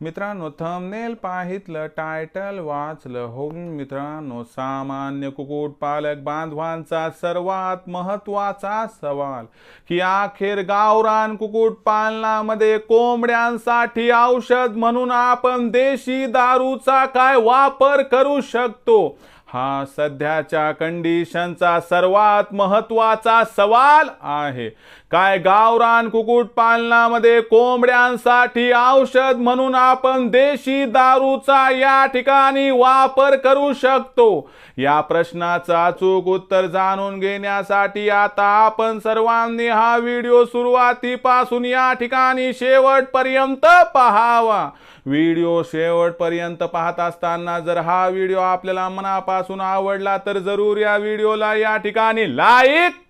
मित्रांनो thumbnail पाहितलं title वाचलं. हो मित्रांनो सामान्य कुक्कुटपालक बांधवांचा सर्वात महत्त्वाचा सवाल की अखेर गावरान कुक्कुटपालनामध्ये कोंबड्यांसाठी औषध म्हणून आपण देशी दारूचा काय वापर करू शकतो? हा सध्याच्या कंडिशनचा सर्वात महत्त्वाचा सवाल आहे. काय गावरान कुक्कुटपालनामध्ये कोंबड्यांसाठी औषध म्हणून आपण देशी दारूचा या ठिकाणी वापर करू शकतो? या प्रश्नाचं अचूक उत्तर जाणून घेण्यासाठी आता आपण सर्वांनी हा व्हिडिओ सुरुवातीपासून या ठिकाणी शेवटपर्यंत पहावा. व्हिडिओ शेवटपर्यंत पाहत असताना जर हा व्हिडिओ आपल्याला मनापासून आवडला तर जरूर या व्हिडिओला या ठिकाणी लाईक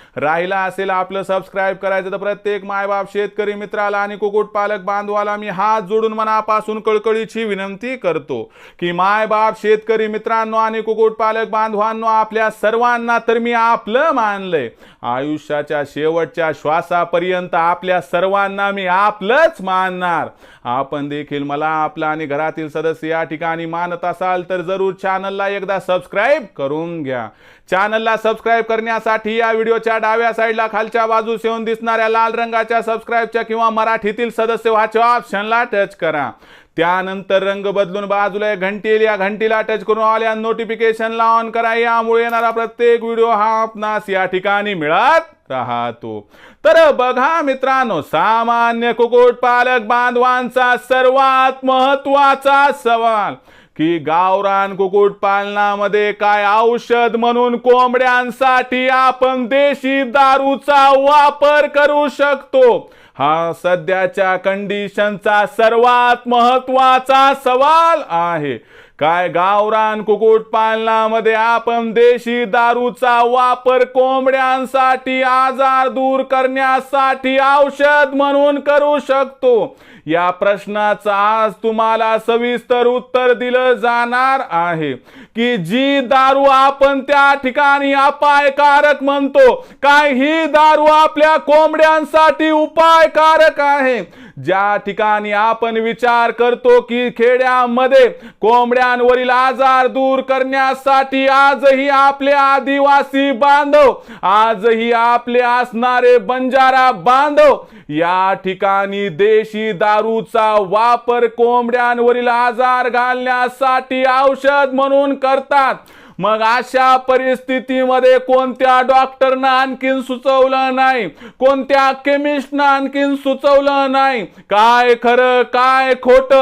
राहिला असेल आपलं सबस्क्राईब करायचं तर प्रत्येक मायबाप शेतकरी मित्राला आणि कुक्कुटपालक बांधवाला मी हात जोडून मनापासून कळकळीची विनंती करतो की मायबाप शेतकरी मित्रांनो आणि कुक्कुटपालक बांधवांनो आपल्या सर्वांना तर मी आपलं मानलंय. आयुष्याच्या शेवटच्या श्वासापर्यंत आपल्या सर्वांना मी आपलंच मानणार. आपण देखील मला आपला आणि घरातील सदस्य या ठिकाणी मानत असाल तर जरूर चॅनलला एकदा सबस्क्राईब करून घ्या. चॅनलला सबस्क्राईब करण्यासाठी या व्हिडिओच्या डाव्या साईडला खालच्या बाजूस येऊन दिसणाऱ्या लाल रंगाच्या सबस्क्राईबच्या किंवा मराठीतील सदस्य व्हाच्या ऑप्शनला टच करा. त्यानंतर रंग बदलून बाजूला घंटी येईल. या घंटीला टच करून आल्या नोटिफिकेशनला ऑन करा. यामुळे येणारा प्रत्येक व्हिडिओ हा आपणास या ठिकाणी मिळत राहतो. तर बघा मित्रांनो सामान्य कुक्कुटपालक बांधवांचा सर्वात महत्त्वाचा सवाल. की गावरान कुक्कुटपालनामध्ये काय औषध म्हणून कोंबड्यांसाठी आपण देशी दारूचा वापर करू शकतो? हा सध्याच्या कंडिशनचा सर्वात महत्त्वाचा सवाल आहे. काय गावरान कुक्कुटपालनामध्ये आपण देशी दारूचा वापर कोंबड्यांसाठी आजार दूर करण्यासाठी औषध म्हणून करू शकतो. या प्रश्नाचं आज तुम्हाला सविस्तर उत्तर दिलं जाणार आहे की जी दारू आपण त्या ठिकाणी अपायकारक म्हणतो काय ही दारू आपल्या कोंबड्यांसाठी उपायकारक आहे. ज्या ठिकाणी आपण विचार करतो की खेड्यामध्ये कोंबड्यांवरील आजार दूर करण्यासाठी आजही आपले आदिवासी बांधव आजही आपले असणारे बंजारा बांधव या ठिकाणी देशी दारूचा वापर कोंबड्यांवरील आजार घालण्यासाठी औषध म्हणून करतात. मग अशा परिस्थितीमध्ये कोणत्या डॉक्टरनं आणखीन सुचवलं नाही? कोणत्या केमिस्टनं आणखीन सुचवलं नाही? काय खरं काय खोट?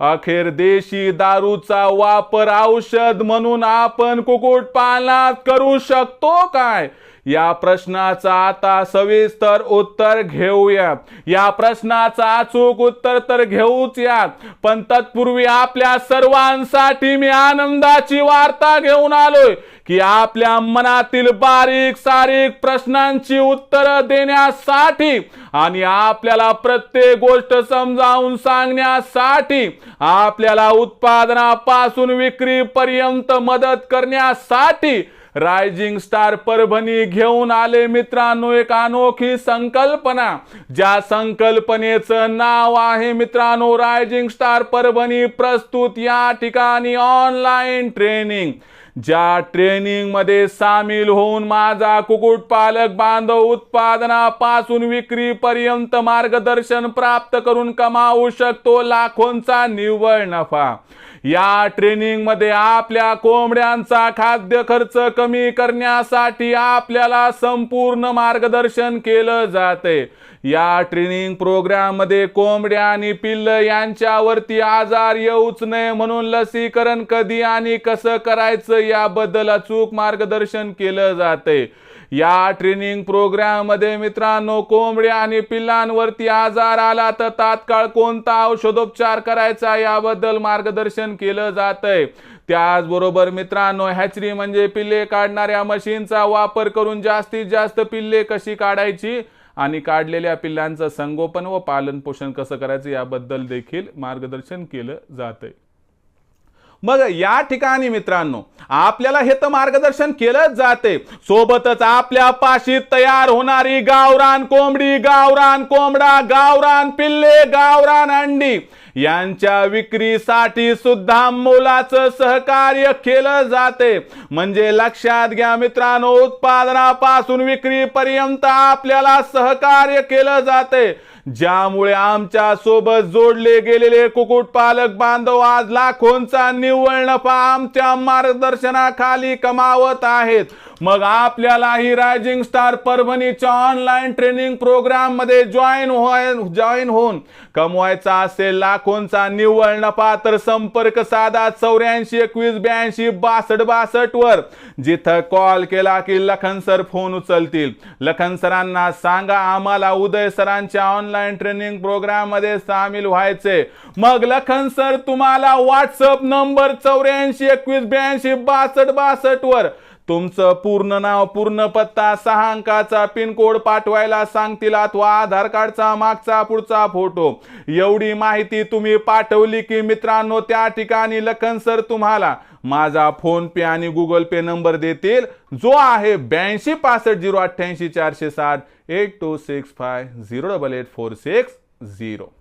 अखेर देशी दारूचा वापर औषध म्हणून आपण कुक्कुटपालनात करू शकतो काय? या प्रश्नाचा आता सविस्तर उत्तर घेऊया या प्रश्नाचा अचूक उत्तर तर घेऊच यात. पण तत्पूर्वी आपल्या सर्वांसाठी मी आनंदाची वार्ता घेऊन आलोय की आपल्या मनातील बारीक सारीक प्रश्नांची उत्तरं देण्यासाठी आणि आपल्याला प्रत्येक गोष्ट समजावून सांगण्यासाठी आपल्याला उत्पादनापासून विक्रीपर्यंत मदत करण्यासाठी रायझिंग स्टार परभणी घेऊन आले मित्रांनो एक अनोखी संकल्पना. ज्या संकल्पनेचं नाव आहे मित्रांनो रायझिंग स्टार परभणी प्रस्तुत या ठिकाणी ऑनलाईन ट्रेनिंग ज्या ट्रेनिंगमध्ये सामील होऊन माझा कुक्कुटपालक बांधव उत्पादनापासून विक्रीपर्यंत मार्गदर्शन प्राप्त करून कमावू शकतो लाखोंचा निव्वळ नफा. या ट्रेनिंगमध्ये आपल्या कोंबड्यांचा खाद्य खर्च कमी करण्यासाठी आपल्याला संपूर्ण मार्गदर्शन केलं जाते. या ट्रेनिंग प्रोग्राममध्ये कोंबड्या आणि पिल्ल यांच्यावरती आजार येऊच नये म्हणून लसीकरण कधी आणि कसं करायचं याबद्दल अचूक मार्गदर्शन केलं जाते. या ट्रेनिंग प्रोग्राममध्ये मित्रांनो कोंबड्या आणि पिल्लांवरती आजार आला तर तात्काळ कोणता औषधोपचार करायचा याबद्दल मार्गदर्शन केलं जातंय. त्याचबरोबर मित्रांनो हॅचरी म्हणजे पिल्ले काढणाऱ्या मशीनचा वापर करून जास्तीत जास्त पिल्ले कशी काढायची आणि काढलेल्या पिल्लांचं संगोपन व पालन पोषण कसं करायचं याबद्दल देखील मार्गदर्शन केलं जातंय. मग या ठिकाणी मित्रांनो आपल्याला हे तर मार्गदर्शन केलंच जाते. सोबतच आपल्या पाशीत तयार होणारी गावरान कोंबडी गावरान कोंबडा गावरान पिल्ले गावरान अंडी यांच्या विक्रीसाठी सुद्धा मोलाचं सहकार्य केलं जाते. म्हणजे लक्षात घ्या मित्रांनो उत्पादनापासून विक्रीपर्यंत आपल्याला सहकार्य केलं जाते. ज्यामुळे आमच्यासोबत जोडले गेलेले कुक्कुटपालक बांधव आज लाखोंचा निव्वळ नफा आमच्या मार्गदर्शनाखाली कमावत आहेत. मग आपल्यालाही रायझिंग स्टार परभणीच्या ऑनलाईन ट्रेनिंग प्रोग्राममध्ये जॉईन जॉईन होऊन कमवायचा असेल लाखोंचा निव्वळ नफा तर संपर्क साधा चौऱ्याऐंशी एकवीस ब्याऐंशी बासष्ट बासष्ट वर. जिथं कॉल केला की लखन सर फोन उचलतील. लखन सरांना सांगा आम्हाला उदय सरांच्या ऑनलाईन ट्रेनिंग प्रोग्राममध्ये सामील व्हायचे. मग लखन सर तुम्हाला व्हॉट्सअप नंबर चौऱ्याऐंशी एकवीस ब्याऐंशी बासष्ट बासष्ट वर. तुमचं पूर्ण नाव पूर्ण पत्ता सहा अंकाचा पिन कोड पाठवायला सांगतील अथवा आधार कार्डचा मागचा पुढचा फोटो. एवढी माहिती तुम्ही पाठवली की मित्रांनो त्या ठिकाणी लखन सर तुम्हाला माझा फोन पे आणि गुगल पे नंबर देतील. जो आहे ब्याऐंशी पासष्ट झिरो अठ्ठ्याऐंशी चारशे साठ eight two six five zero double eight four six zero.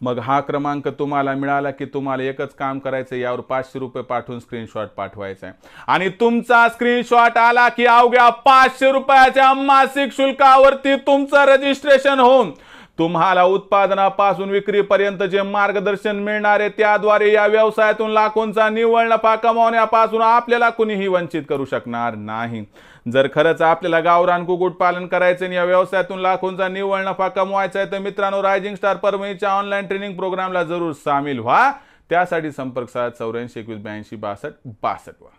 मग हा क्रमांक तुम्हाला मिळाला की तुम्हाला एकच काम करायचं यावर पाचशे रुपये पाठवून स्क्रीनशॉट पाठवायचा आहे आणि तुमचा स्क्रीनशॉट आला की अवघ्या पाचशे रुपयाच्या मासिक शुल्कावरती तुमचं रजिस्ट्रेशन होऊन तुम्हाला उत्पादनापासून विक्रीपर्यंत जे मार्गदर्शन मिळणार आहे त्याद्वारे या व्यवसायातून लाखोंचा निव्वळ नफा कमावण्यापासून आपल्याला कुणीही वंचित करू शकणार नाही. जर खरंच आपल्याला गावरान कुक्कुटपालन करायचं आणि या व्यवसायातून लाखोंचा निव्वळ नफा कमवायचा आहे तर मित्रांनो रायझिंग स्टार परभणीच्या ऑनलाईन ट्रेनिंग प्रोग्रामला जरूर सामील व्हा. त्यासाठी संपर्क साध चौऱ्याऐंशी एकवीस ब्याऐंशी बासष्ट बासष्ट वा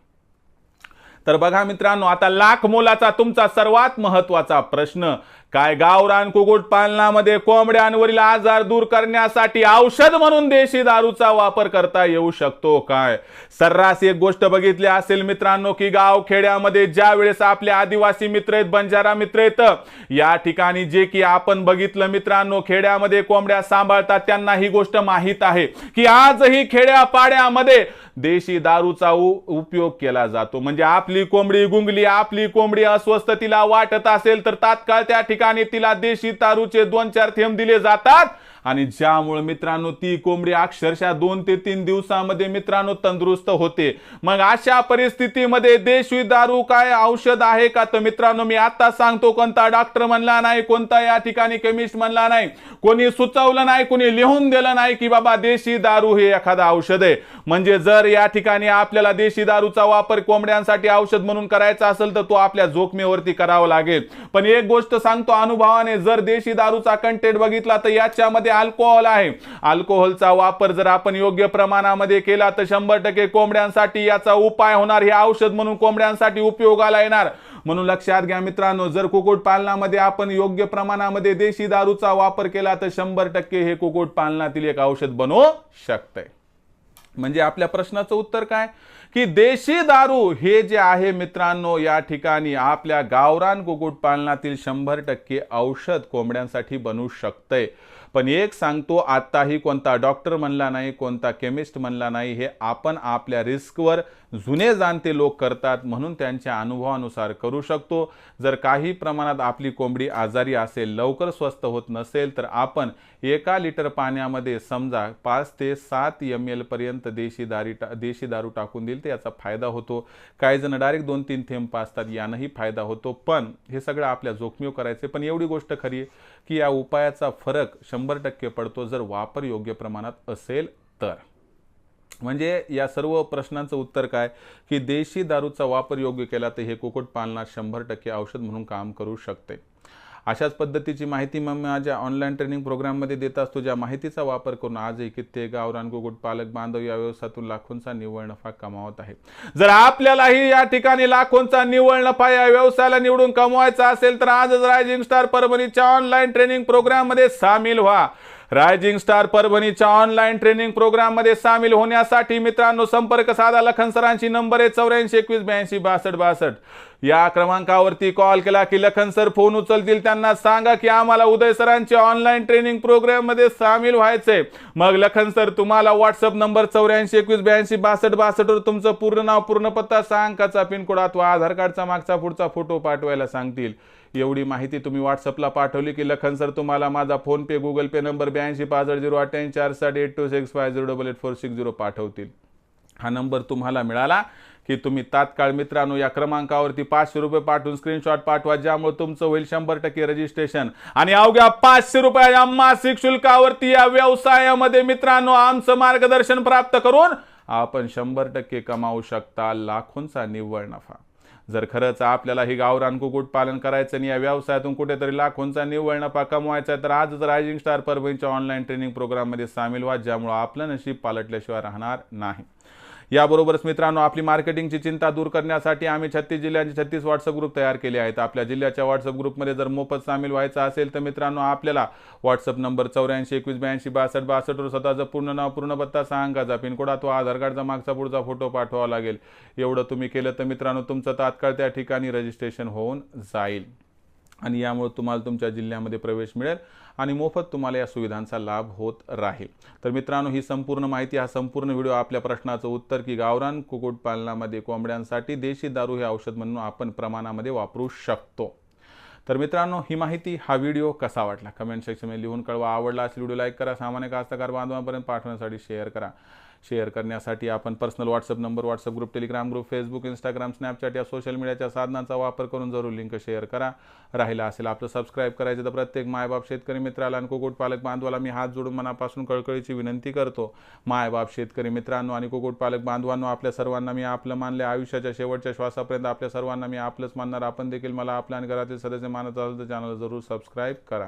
तर बघा मित्रांनो आता लाख मोलाचा तुमचा सर्वात महत्त्वाचा प्रश्न काय गावरान कुकुट पालनामध्ये कोंबड्यांवरील आजार दूर करण्यासाठी औषध म्हणून देशी दारूचा वापर करता येऊ शकतो काय? सर्रास एक गोष्ट बघितली असेल मित्रांनो की गाव खेड्यामध्ये ज्या वेळेस आपले आदिवासी मित्र आहेत बंजारा मित्र आहेत या ठिकाणी जे की आपण बघितलं मित्रांनो खेड्यामध्ये कोंबड्या सांभाळतात त्यांना ही गोष्ट माहीत आहे की आजही खेड्यापाड्यामध्ये देशी दारूचा उपयोग केला जातो. म्हणजे आपली कोंबडी गुंगली आपली कोंबडी अस्वस्थ तिला वाटत असेल तर तात्काळ त्या ठिकाणी तिला देशी दारूचे दोन चार थेंब दिले जातात. आणि ज्यामुळे मित्रांनो ती कोंबडी अक्षरशः दोन ते तीन दिवसामध्ये मित्रांनो तंदुरुस्त होते. मग अशा परिस्थितीमध्ये देशी दारू काय औषध आहे का? तर मित्रांनो मी आता सांगतो कोणता डॉक्टर म्हणला नाही कोणता या ठिकाणी केमिस्ट म्हणला नाही कोणी सुचवलं नाही कोणी लिहून दिलं नाही की बाबा देशी दारू हे एखादं औषध आहे. म्हणजे जर या ठिकाणी आपल्याला देशी दारूचा वापर कोंबड्यांसाठी औषध म्हणून करायचा असेल तर तो आपल्या जोखमीवरती करावा लागेल. पण एक गोष्ट सांगतो अनुभवाने जर देशी दारूचा कंटेंट बघितला तर याच्यामध्ये अल्कोहोल आहे. अल्कोहोलचा वापर जर आपण योग्य प्रमाणामध्ये केला तर शंभर टक्के कोंबड्यांसाठी याचा उपाय होणार हे औषध म्हणून कोंबड्यांसाठी उपयोगाला येणार. म्हणून लक्षात घ्या मित्रांनो जर कुकुट पालनामध्ये आपण योग्य प्रमाणामध्ये देशी दारूचा वापर केला तर शंभर टक्के हे कुकुट पालनातील एक औषध बनवू शकतंय. म्हणजे आपल्या प्रश्नाचं उत्तर काय? की देशी दारू हे जे आहे मित्रांनो या ठिकाणी आपल्या गावरान कुक्कुटपालनातील शंभर टक्के औषध कोंबड्यांसाठी बनू शकतंय. पण एक सांगतो आताही कोणता डॉक्टर म्हणला नाही कोणता केमिस्ट म्हणला नाही हे आपण आपल्या रिस्कवर जुने जाणते लोक करतात म्हणून त्यांच्या अनुभवानुसार करू शकतो. जर काही प्रमाणात आपली कोंबडी आजारी असेल लवकर स्वस्त होत नसेल तर आपण एका लिटर पाण्यामध्ये समजा पाच ते सात एम एल पर्यंत देशी दारी टा देशी दारू टाकून देईल तर याचा फायदा होतो. काही जण डायरेक्ट दोन तीन थेंब पाचतात यानंही फायदा होतो. पण हे सगळं आपल्या जोखमीव करायचे पण एवढी गोष्ट खरी आहे की या उपायाचा फरक शंभर टक्के पडतो जर वापर योग्य प्रमाणात असेल तर. म्हणजे या सर्व प्रश्नांचं उत्तर काय? की देशी दारूचा वापर योग्य केला तर हे कुक्कुटपालनात शंभर टक्के औषध म्हणून काम करू शकते. अशाच पद्धतीची माहिती मग माझ्या ऑनलाईन ट्रेनिंग प्रोग्राममध्ये देत असतो. ज्या माहितीचा वापर करून आजही कित्येक गावरान कुक्कुटपालक बांधव या व्यवसायातून लाखोंचा निव्वळ नफा कमावत आहे. जर आपल्यालाही या ठिकाणी लाखोंचा निव्वळ नफा या व्यवसायाला निवडून कमवायचा असेल तर आजच रायझिंग स्टार परभणीच्या ऑनलाईन ट्रेनिंग प्रोग्राममध्ये सामील व्हा. रायझिंग स्टार परभणीच्या ऑनलाईन ट्रेनिंग प्रोग्राममध्ये सामील होण्यासाठी मित्रांनो संपर्क साधा. लखन सरांची नंबर आहे चौऱ्याऐंशी एकवीस ब्याऐंशी बासष्ट बासष्ट. या क्रमांकावरती कॉल केला की लखन सर फोन उचलतील. त्यांना सांगा की आम्हाला उदय सरांची ऑनलाईन ट्रेनिंग प्रोग्राममध्ये सामील व्हायचंय मग लखन सर तुम्हाला व्हॉट्सअप नंबर चौऱ्याऐंशी एकवीस ब्याऐंशी बासष्ट बासष्टवर तुमचं पूर्ण नाव पूर्ण पत्ता सहा अंकाचा पिनकोड अथवा आधार कार्डचा मागचा पुढचा फोटो पाठवायला सांगतील. एवढी माहिती तुम्ही व्हॉट्सअपला पाठवली की लखन सर तुम्हाला माझा PhonePe Google Pay number ब्याऐंशी पासष्ट झिरो अठ्ठ्याऐंशी चार साठ eight two six five zero double eight four six zero पाठवतील. हा नंबर तुम्हाला मिळाला की तुम्ही तात्काळ मित्रांनो या क्रमांकावरती पाचशे रुपये पाठवून स्क्रीनशॉट पाठवा ज्यामुळे तुमचं होईल शंभर टक्के रजिस्ट्रेशन आणि अवघ्या पाचशे रुपयाच्या मासिक शुल्कावरती या व्यवसायामध्ये मित्रांनो आमचं मार्गदर्शन प्राप्त करून आपण शंभर टक्के कमावू शकता लाखोंचा निव्वळ नफा. जर खरंच आपल्याला ही गावरान कुक्कुट पालन करायचं आणि या व्यवसायातून कुठेतरी लाखोंचा निव्वळ नफा कमवायचा आहे तर आजच रायझिंग स्टार परभणीच्या ऑनलाईन ट्रेनिंग प्रोग्राममध्ये सामील व्हा ज्यामुळे आपलं नशीब पालटल्याशिवाय राहणार नाही. याबरोबरच मित्रांनो आपली मार्केटिंगची चिंता दूर करण्यासाठी आम्ही छत्तीस जिल्ह्यांचे छत्तीस व्हॉट्सअप ग्रुप तयार केले आहेत. आपल्या जिल्ह्याच्या व्हॉट्सअप ग्रुपमध्ये जर मोफत सामील व्हायचं असेल तर मित्रांनो आपल्याला व्हॉट्सअप नंबर चौऱ्याऐंशी एकवीस ब्याऐंशी बासष्ट बासष्टवर स्वतःचं पूर्ण नाव पूर्ण पत्ता सहा अंकाचा पिनकोड अथवा आधार कार्डचा मागचा पुढचा फोटो पाठवावा लागेल. एवढं तुम्ही केलं तर मित्रांनो तुमचं तात्काळ त्या ठिकाणी रजिस्ट्रेशन होऊन जाईल. आणि यामुळे तुम्हाला तुमच्या जिल्ह्यामध्ये प्रवेश मिळेल. आणि मोफत तुम्हाला या सुविधांचा लाभ होत राहील. तर मित्रांनो ही संपूर्ण माहिती हा संपूर्ण व्हिडिओ आपल्या प्रश्नाचं उत्तर की गावरान कुक्कुटपालनामध्ये कोंबड्यांसाठी देशी दारू हे औषध म्हणून आपण प्रमाणामध्ये वापरू शकतो. तर मित्रांनो ही माहिती हा व्हिडिओ कसा वाटला? कमेंट सेक्शनमध्ये लिहून कळवा. आवडला असेल व्हिडिओ लाईक करा. सामान्य कास्तकार बांधवांपर्यंत पाठवण्यासाठी शेअर करा. शेअर करण्यासाठी आपण personal WhatsApp number WhatsApp group Telegram group Facebook Instagram Snapchat या सोशल मीडियाच्या साधनांचा वापर करून जरूर लिंक शेअर करा. राहिला असेल आपलं सबस्क्राईब करायचं तर प्रत्येक मायबाप शेतकरी मित्राला आणि कुक्कुटपालक बांधवाला मी हात जोडून मनापासून कळकळीची विनंती करतो. मायबाप शेतकरी मित्रांनो आणि कुक्कुटपालक बांधवांनो आपल्या सर्वांना मी आपलं मानले आयुष्याच्या शेवटच्या श्वासापर्यंत आपल्या सर्वांना मी आपलंच मानणार. आपण देखील मला आपल्या आणि घरातील सदस्य मानत असेल तर चॅनल जरूर सबस्क्राईब करा.